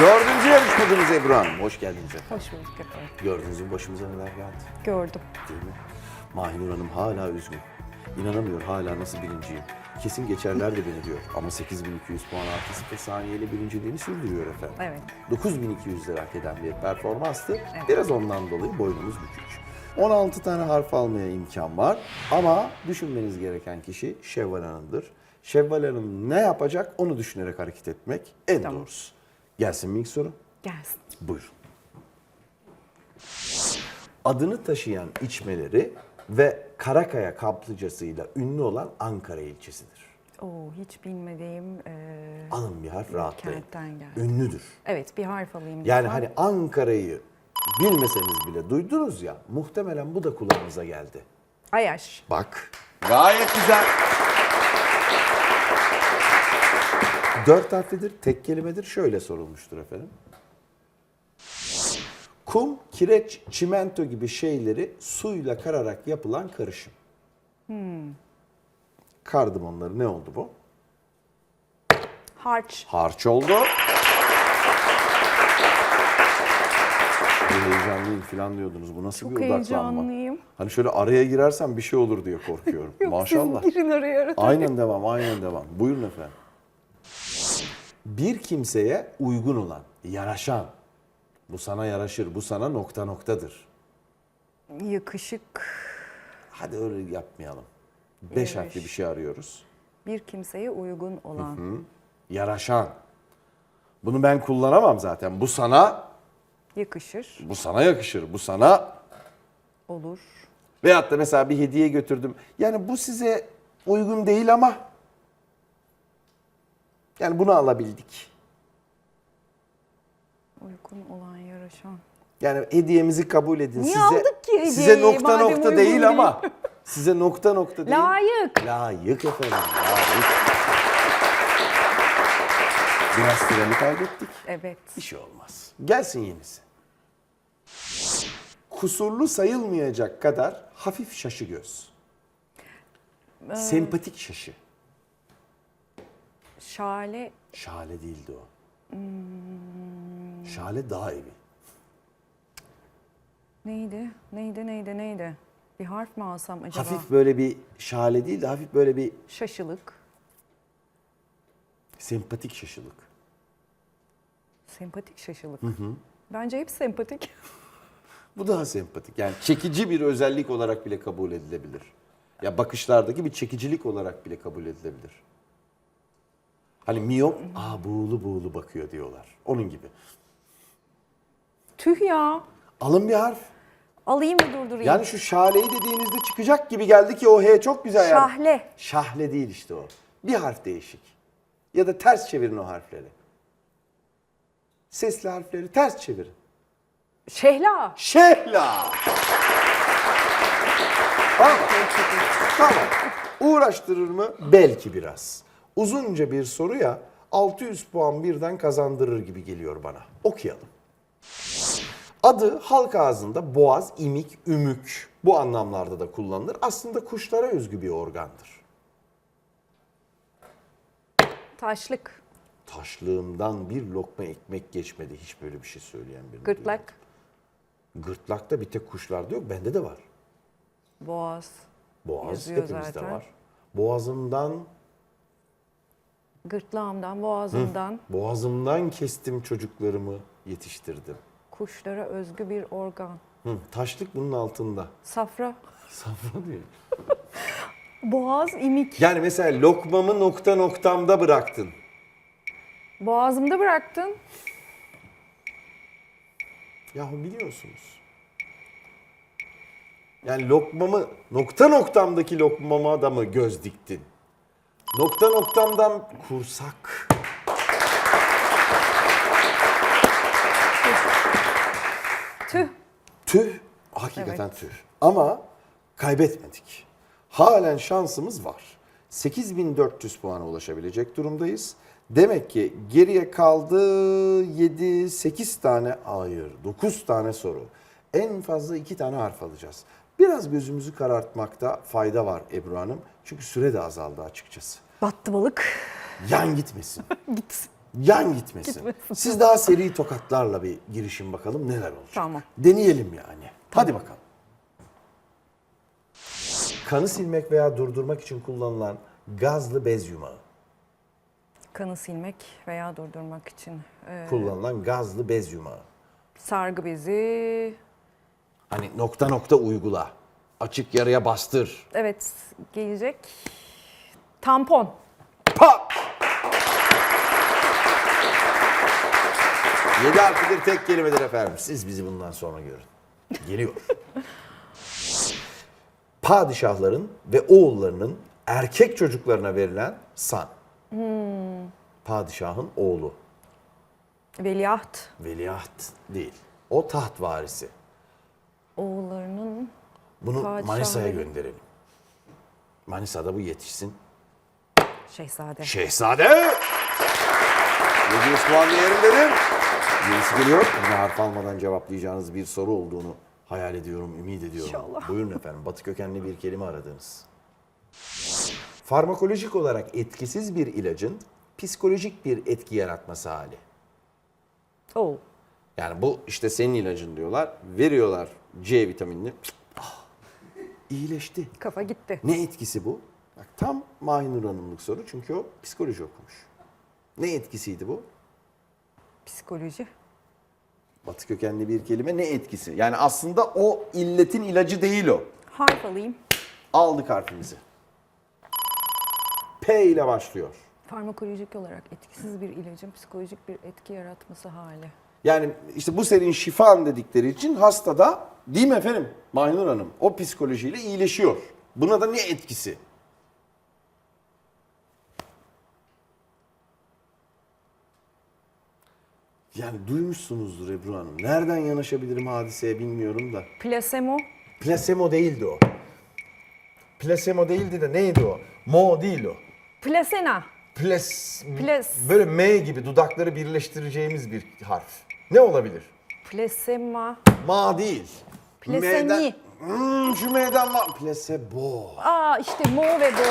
Dördüncü yarışmacımız Ebru Hanım. Hoş geldiniz efendim. Hoş bulduk efendim. Gördüğünüz gibi başımıza neler geldi Gördüm. değil mi? Mahinur Hanım hala üzgün. İnanamıyor hala nasıl birinciyim. Kesin geçerler de beni diyor. Ama 8200 puan artı 0 saniyeyle birinciliğini sürdürüyor efendim. Evet. 9200 lira hak eden bir performanstı. Biraz ondan dolayı boynumuz bükük. 16 tane harf almaya imkan var ama düşünmeniz gereken kişi Şevval Hanım'dır. Şevval Hanım ne yapacak onu düşünerek hareket etmek en doğrusu. Gelsin mi ilk soru? Gelsin. Buyurun. Adını taşıyan içmeleri ve Karakaya kaplıcasıyla ünlü olan Ankara ilçesidir. Oo, hiç bilmediğim eee, Alın bir harf rahatlayın. kentten geldi. Ünlüdür. Evet bir harf alayım. Yani lütfen. hani Ankara'yı bilmeseniz bile duydunuz ya muhtemelen bu da kulağınıza geldi. Ayaş. Bak. Gayet güzel. Dört harflidir, tek kelimedir. Şöyle sorulmuştur efendim. Kum, kireç, çimento gibi şeyleri suyla kararak yapılan karışım. Kardımonları ne oldu bu? Harç. Harç oldu. Bir heyecanlıyım falan diyordunuz. Bu nasıl Çok bir odaklanma? heyecanlıyım. Hani şöyle araya girersem bir şey olur diye korkuyorum. Yok, Maşallah. Siz girin araya arada. Aynen devam, aynen devam. Buyurun efendim. Bir kimseye uygun olan, yaraşan, bu sana yaraşır, bu sana nokta noktadır. Yakışık. Hadi öyle yapmayalım. Beş harfli bir şey arıyoruz. Bir kimseye uygun olan. Yaraşan. Bunu ben kullanamam zaten. Bu sana, Yakışır. bu sana yakışır, bu sana Olur. Veyahut da mesela bir hediye götürdüm. Yani bu size uygun değil ama yani bunu alabildik. Uygun olan yaraşan. Yani hediyemizi kabul edin. Niye size, aldık ki hediyeyi Size nokta madem nokta değil değil? ama size nokta nokta değil. Layık. Layık efendim. Layık. Biraz süremi kaybettik. Evet. Bir şey olmaz. Gelsin yenisi. Kusurlu sayılmayacak kadar hafif şaşı göz. Ee, Sempatik şaşı. Şale. Şale değildi o. Şale dağ evi. Neydi? Neydi? Neydi? Neydi? Bir harf mi alsam acaba? Hafif böyle bir şale değil de hafif böyle bir Şaşılık. sempatik şaşılık. Sempatik şaşılık. Bence hep sempatik. Bu daha sempatik. Yani çekici bir özellik olarak bile kabul edilebilir. Ya bakışlardaki bir çekicilik olarak bile kabul edilebilir. Hani miyop, aa buğulu buğulu bakıyor diyorlar. Onun gibi. Tüh ya. Alın bir harf. Alayım mı durdurayım? Yani şu şaleyi dediğinizde çıkacak gibi geldi ki o H çok güzel yani. Şahle. Şahle değil işte o. Bir harf değişik. Ya da ters çevirin o harfleri. Sesli harfleri ters çevirin. Şehla. Şehla. Tamam. Tamam. Uğraştırır mı? Belki biraz. Uzunca bir soruya 600 puan birden kazandırır gibi geliyor bana. Okuyalım. Adı halk ağzında boğaz, imik, ümük bu anlamlarda da kullanılır. Aslında kuşlara özgü bir organdır. Taşlık. Taşlığımdan bir lokma ekmek geçmedi. Hiç böyle bir şey söyleyen birini Gırtlak. Gırtlakta bir tek kuşlarda yok. Bende de var. Boğaz. Boğaz Yazıyor hepimizde zaten. var. Boğazımdan, Gırtlağımdan, boğazımdan boğazımdan kestim çocuklarımı yetiştirdim. kuşlara özgü bir organ. Hı, taşlık bunun altında. Safra. Safra değil. Boğaz, imik. Yani mesela lokmamı nokta noktamda bıraktın. Boğazımda bıraktın. Yahu biliyorsunuz. Yani lokmamı nokta noktamdaki lokmama da mı göz diktin? Nokta noktamdan kursak. Tüh. Tüh. Hakikaten tüh. Ama kaybetmedik. Halen şansımız var. 8400 puana ulaşabilecek durumdayız. Demek ki geriye kaldı 7, 8 tane, hayır 9 tane soru. En fazla 2 tane harf alacağız. Biraz gözümüzü karartmakta fayda var Ebru Hanım. Çünkü süre de azaldı açıkçası. Battı balık. Yan gitmesin. Gitsin. Yan gitmesin. Gitmesin. Siz daha seri tokatlarla bir girişin bakalım neler olacak. Tamam. Deneyelim yani. Hadi bakalım. Kanı silmek veya durdurmak için kullanılan gazlı bez yumağı. Kanı silmek veya durdurmak için. e, Kullanılan gazlı bez yumağı. sargı bezi. Hani nokta nokta uygula. Açık yaraya bastır. Evet gelecek. Tampon. Pat! Yedi harflidir tek kelimedir efendim. Siz bizi bundan sonra görün. Geliyor. Padişahların ve oğullarının erkek çocuklarına verilen san. Padişahın oğlu. Veliaht. Veliaht değil. O taht varisi. Oğullarının Bunu Padişahları. Manisa'ya gönderelim. Manisa'da bu yetişsin. şehzade. Şehzade! 700 puan değerindedir. Gerisi geliyor. Yine harf almadan cevaplayacağınız bir soru olduğunu hayal ediyorum, ümit ediyorum. İnşallah. Buyurun efendim. Batı kökenli bir kelime aradınız. Farmakolojik olarak etkisiz bir ilacın psikolojik bir etki yaratması hali. Oo. Yani bu işte senin ilacın diyorlar. Veriyorlar C vitaminini. Ah, iyileşti. Kafa gitti. Ne etkisi bu? Bak tam Mahinur Hanımlık soru çünkü o psikoloji okumuş. Ne etkisiydi bu? Psikoloji. Batı kökenli bir kelime ne etkisi? Yani aslında o illetin ilacı değil o. Harf alayım. Aldık harfimizi. P ile başlıyor. Farmakolojik olarak etkisiz bir ilacın psikolojik bir etki yaratması hali. Yani işte bu senin şifan dedikleri için hastada değil mi efendim Mahinur Hanım? O psikolojiyle iyileşiyor. Buna da ne etkisi? Yani duymuşsunuzdur Ebru Hanım. Nereden yanaşabilirim hadiseye bilmiyorum da. Plasemo. Plasemo değildi o. Plasemo değildi de neydi o? Mo değil o. Plasena. Plas, Plas. böyle M gibi dudakları birleştireceğimiz bir harf. Ne olabilir? Plasema. Ma değil. Plasemi. M'den- Hmm, şu M'den var. Plasebo. Aa işte mo ve bo.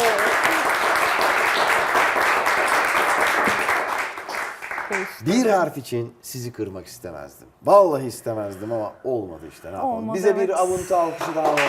Bir harf için sizi kırmak istemezdim. Vallahi istemezdim ama olmadı işte ne yapalım. Olmadı, Bize evet. bir avuntu alkışı daha alalım.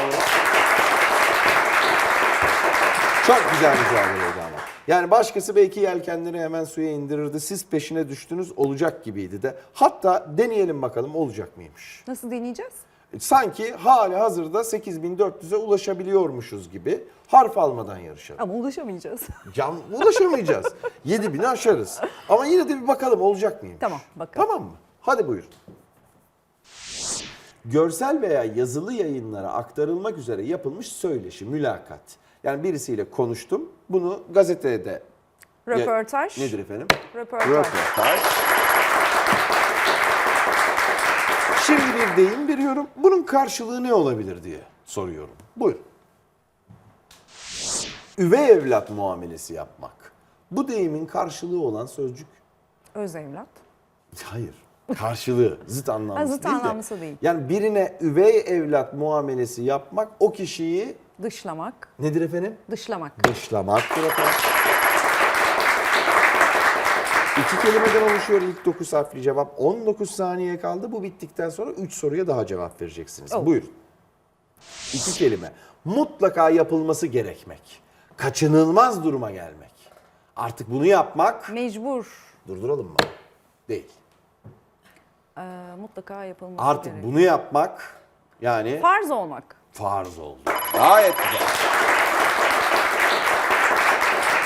Çok güzel mücadeleydi ama. Yani başkası belki yelkenleri hemen suya indirirdi. Siz peşine düştünüz olacak gibiydi de. Hatta deneyelim bakalım olacak mıymış. Nasıl deneyeceğiz? Sanki hali hazırda 8400'e ulaşabiliyormuşuz gibi harf almadan yarışalım. Ama ulaşamayacağız. Can ulaşamayacağız. 7000'i aşarız. Ama yine de bir bakalım olacak mıymış? Tamam, bakalım. Tamam mı? Hadi buyurun. Görsel veya yazılı yayınlara aktarılmak üzere yapılmış söyleşi, mülakat. Yani birisiyle konuştum. Bunu gazetede Röportaj. nedir efendim? Röportaj. Röportaj. Şimdi bir deyim veriyorum. Bunun karşılığı ne olabilir diye soruyorum. Buyurun. Üvey evlat muamelesi yapmak. Bu deyimin karşılığı olan sözcük Öz evlat. Hayır. Karşılığı, zıt anlamlısı zıt değil de. anlamlısı değil. Yani birine üvey evlat muamelesi yapmak o kişiyi Dışlamak. nedir efendim? Dışlamak. Dışlamaktır efendim. İki kelimeden oluşuyor ilk 9 harfli cevap. 19 saniye kaldı. Bu bittikten sonra 3 soruya daha cevap vereceksiniz. Oh. Buyurun. İki kelime. Mutlaka yapılması gerekmek. Kaçınılmaz duruma gelmek. Artık bunu yapmak Mecbur. durduralım mı? Değil. Ee, mutlaka yapılması Artık gerek. bunu yapmak yani Farz olmak. Farz oldu. Gayet güzel.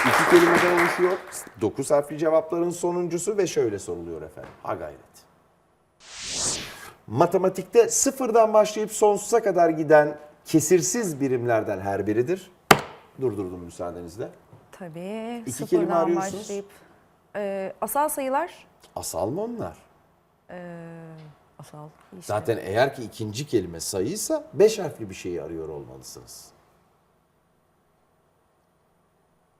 İki kelimeden oluşuyor. Dokuz harfli cevapların sonuncusu ve şöyle soruluyor efendim. Ha gayret. Matematikte sıfırdan başlayıp sonsuza kadar giden kesirsiz birimlerden her biridir. Durdurdum müsaadenizle. Tabii. İki sıfırdan kelime arıyorsunuz. başlayıp. Ee, asal sayılar. Asal mı onlar? Ee, asal. işte. Zaten eğer ki ikinci kelime sayıysa beş harfli bir şeyi arıyor olmalısınız.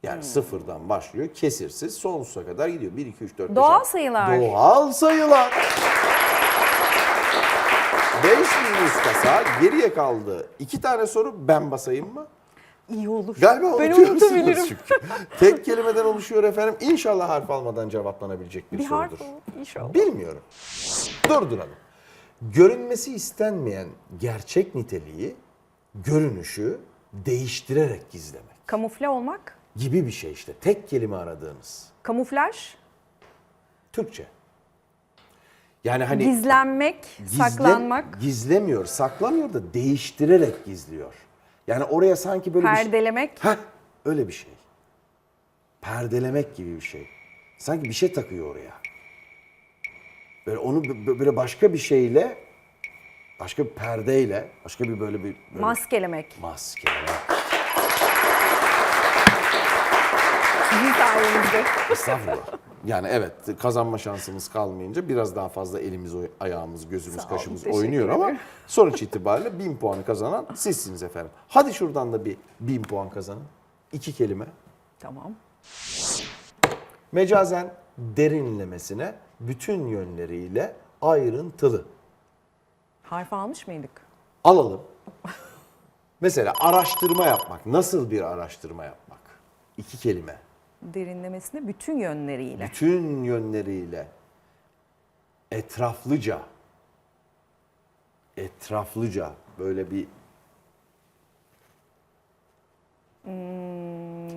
Yani sıfırdan başlıyor, kesirsiz, sonsuza kadar gidiyor. 1, 2, 3, 4, 5, Doğal 6. sayılar. Doğal sayılar. 5000 kasa geriye kaldı. İki tane soru ben basayım mı? İyi olur. Galiba ben unutuyorsunuz çünkü. Tek kelimeden oluşuyor efendim. İnşallah harf almadan cevaplanabilecek bir, Bir harf sorudur. o, inşallah. Bilmiyorum. Durduralım. Görünmesi istenmeyen gerçek niteliği, görünüşü değiştirerek gizlemek Kamufle olmak, gibi bir şey işte. Tek kelime aradığınız. kamuflaj, Türkçe. Yani hani gizlenmek, gizle- saklanmak, gizlemiyor, saklamıyor da değiştirerek gizliyor. Yani oraya sanki böyle bir şey... perdelemek, Heh, öyle bir şey. Perdelemek gibi bir şey. Sanki bir şey takıyor oraya. Böyle onu böyle başka bir şeyle, başka bir perdeyle, başka bir böyle bir böyle maskelemek. maske. Sizin sayenizde. Estağfurullah. Yani evet kazanma şansımız kalmayınca biraz daha fazla elimiz, ayağımız, gözümüz, olun, kaşımız oynuyor ama sonuç itibariyle bin puanı kazanan sizsiniz efendim. Hadi şuradan da bir bin puan kazanın. İki kelime. Tamam. Mecazen derinlemesine bütün yönleriyle ayrıntılı. Harf almış mıydık? Alalım. Mesela araştırma yapmak. Nasıl bir araştırma yapmak? İki kelime. Derinlemesine bütün yönleriyle. Bütün yönleriyle etraflıca etraflıca böyle bir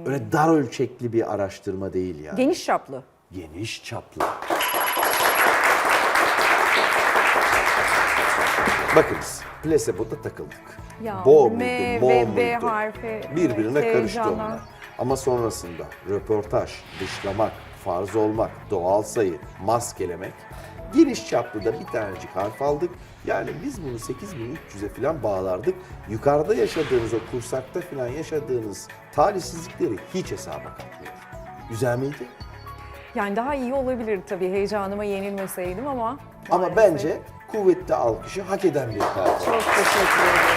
öyle dar ölçekli bir araştırma değil yani. Geniş çaplı. Geniş çaplı. Bakınız plasebo'da takıldık. Ya, Bo M muydu, mo ve B muydu? harfi, Birbirine evet, karıştı heyecanla. onlar. Ama sonrasında röportaj, dışlamak, farz olmak, doğal sayı, maskelemek, geniş çaplı da bir tanecik harf aldık. Yani biz bunu 8300'e falan bağlardık. Yukarıda yaşadığınız o kursakta falan yaşadığınız talihsizlikleri hiç hesaba katmıyor. Güzel miydi? Yani daha iyi olabilir tabii heyecanıma yenilmeseydim ama Ama maalesef. bence kuvvetli alkışı hak eden bir performans. Çok teşekkür ederim.